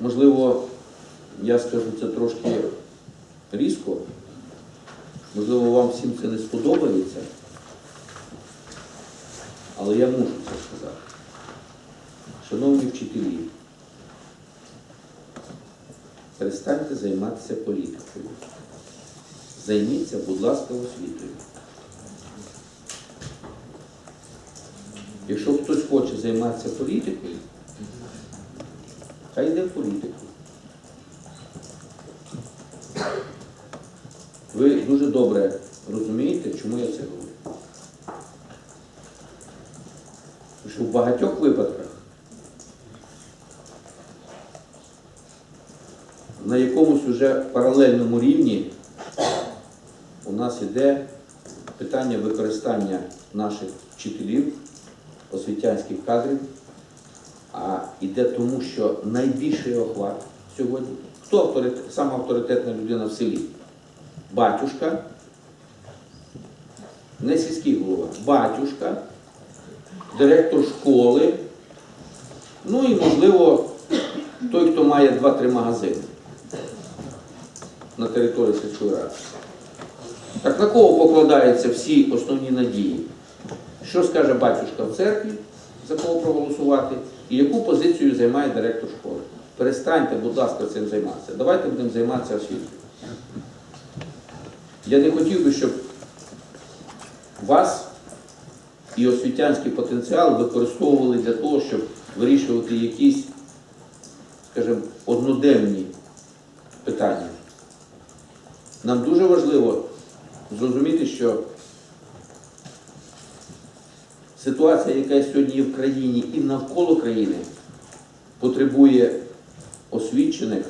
можливо, я скажу це трошки різко, можливо, вам всім це не сподобається, але я мушу це сказати. Шановні вчителі, перестаньте займатися політикою. Займіться, будь ласка, освітою. Якщо хтось хоче займатися політикою, хай в політику. Ви дуже добре розумієте, чому я це говорю. Тому що в багатьох випадках на якомусь уже паралельному рівні у нас іде питання використання наших вчителів, освітянських кадрів, а йде тому, що найбільший охват сьогодні. Хто авторитет, сама авторитетна людина в селі? Батюшка, не сільський голова, батюшка, директор школи, ну і, можливо, той, хто має 2-3 магазини на території сільської ради. Так на кого покладаються всі основні надії? Що скаже батюшка в церкві, за кого проголосувати, і яку позицію займає директор школи? Перестаньте, будь ласка, цим займатися. Давайте будемо займатися освітою. Я не хотів би, щоб вас і освітянський потенціал використовували для того, щоб вирішувати якісь, скажімо, одноденні питання. Нам дуже важливо зрозуміти, що ситуація, яка сьогодні є в країні і навколо країни, потребує освічених,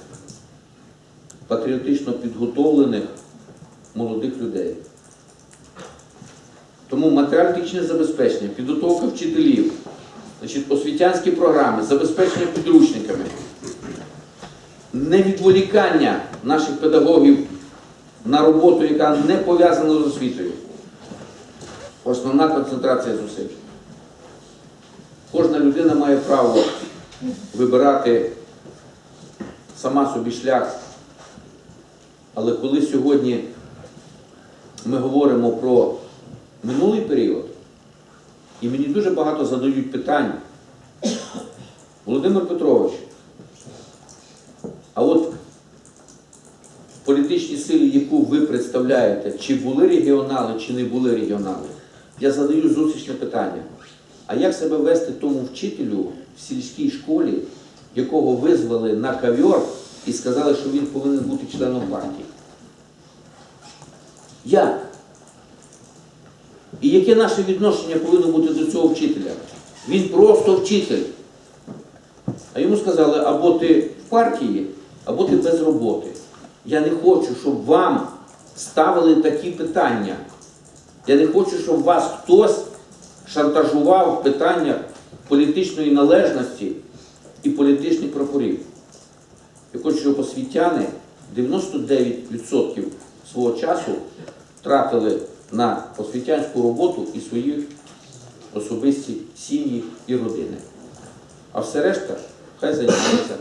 патріотично підготовлених молодих людей. Тому матеріально-технічне забезпечення, підготовка вчителів, значить, освітянські програми, забезпечення підручниками, невідволікання наших педагогів на роботу, яка не пов'язана з освітою. Основна концентрація зусиль. Кожна людина має право вибирати сама собі шлях. Але коли сьогодні ми говоримо про минулий період, і мені дуже багато задають питань, Володимир Петрович, а от в політичній силі, яку ви представляєте, чи були регіонали, чи не були регіонали, я задаю зустрічне питання. А як себе вести тому вчителю в сільській школі, якого визвали на кавьор і сказали, що він повинен бути членом партії? Як? І яке наше відношення повинно бути до цього вчителя? Він просто вчитель. А йому сказали, або ти в партії, або ти без роботи. Я не хочу, щоб вам ставили такі питання. Я не хочу, щоб вас хтось шантажував в питаннях політичної належності і політичних прапорів. Я хочу, щоб освітяни 99% свого часу тратили на освітянську роботу і свої особисті сім'ї і родини. А все решта хай займається